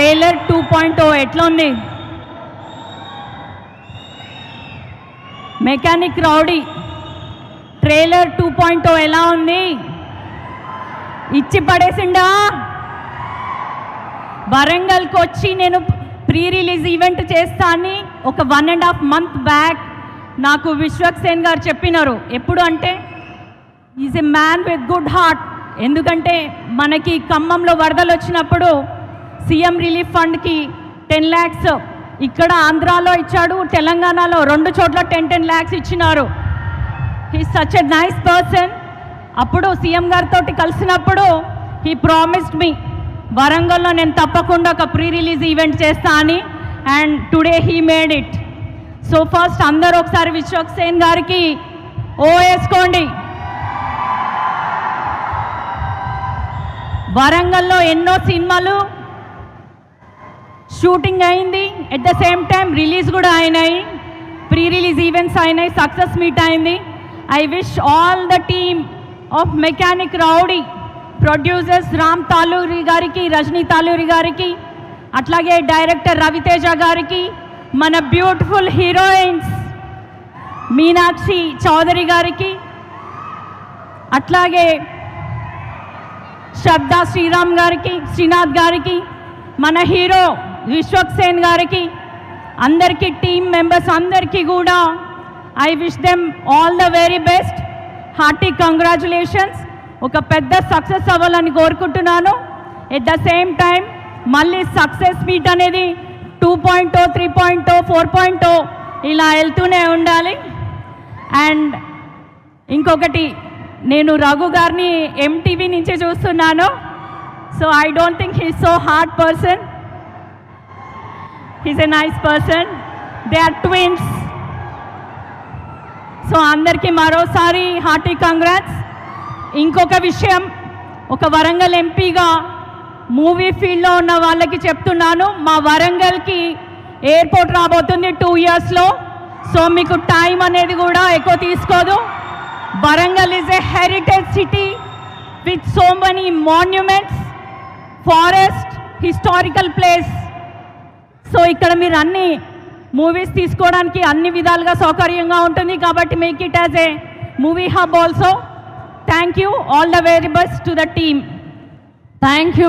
Trailer two point O ఎట్లా ఉంది? Mechanic Rowdy trailer two point O ఎలా ఉంది? ఇచ్చి పడేసిండా? వరంగల్కి వచ్చి నేను ప్రీ రిలీజ్ ఈవెంట్ చేస్తా అని ఒక one and half month back నాకు విశ్వక్ సేన్ గారు చెప్పినారు. ఎప్పుడు అంటే is a man with good heart. ఎందుకంటే మనకి ఖమ్మంలో వరదలు వచ్చినప్పుడు సీఎం రిలీఫ్ ఫండ్కి టెన్ ల్యాక్స్ ఇక్కడ ఆంధ్రాలో ఇచ్చాడు తెలంగాణలో రెండు చోట్ల టెన్ టెన్ ల్యాక్స్ ఇచ్చినారు. He such a nice person అప్పుడు సీఎం గారితో కలిసినప్పుడు హీ ప్రామిస్డ్ మీ వరంగల్లో నేను తప్పకుండా ఒక ప్రీ రిలీజ్ ఈవెంట్ చేస్తా అని. And today he made it so first అందరూ ఒకసారి విశ్వక్ సేన్ గారికి ఓ వేసుకోండి వరంగల్లో ఎన్నో సినిమాలు షూటింగ్ అయింది. At the same time release కూడా అయినాయి. ప్రీ రిలీజ్ ఈవెంట్స్ అయినాయి. సక్సెస్ మీట్ అయింది. I wish all the team of Mechanic Rowdy producers Ram Taluri గారికి రజనీ తాలూరి గారికి అట్లాగే డైరెక్టర్ రవితేజ గారికి మన బ్యూటిఫుల్ హీరోయిన్స్ మీనాక్షి చౌదరి గారికి అట్లాగే శబ్ద శ్రీరామ్ గారికి శ్రీనాథ్ గారికి మన హీరో విశ్వక్సేన్ గారికి అందరికీ టీమ్ మెంబర్స్ అందరికీ కూడా I wish them all the very best. Hearty congratulations. ఒక పెద్ద సక్సెస్ అవ్వాలని కోరుకుంటున్నాను. ఎట్ ద సేమ్ టైం మళ్ళీ సక్సెస్ మీట్ అనేది two point three point four point ఇలా వెళ్తూనే ఉండాలి. అండ్ ఇంకొకటి నేను రఘు గారిని ఎంటీవీ నుంచి చూస్తున్నాను. So I don't think he so hard person he's a nice person they are twins so అందరికీ మరోసారి హార్టీ కాంగ్రాట్స్ ఇంకొక విషయం ఒక వరంగల్ ఎంపీగా మూవీ ఫీల్డ్లో ఉన్న వాళ్ళకి చెప్తున్నాను. మా వరంగల్కి ఎయిర్పోర్ట్ రాబోతుంది టూ ఇయర్స్లో సో మీకు టైం అనేది కూడా ఎక్కువ తీసుకోదు. Warangal is a heritage city with so many monuments forest historical place so ఇక్కడ మీరు అన్ని మూవీస్ తీసుకోవడానికి అన్ని విధాలుగా సౌకర్యంగా ఉంటుంది కాబట్టి make it as a movie hub also thank you all the very best to the team thank you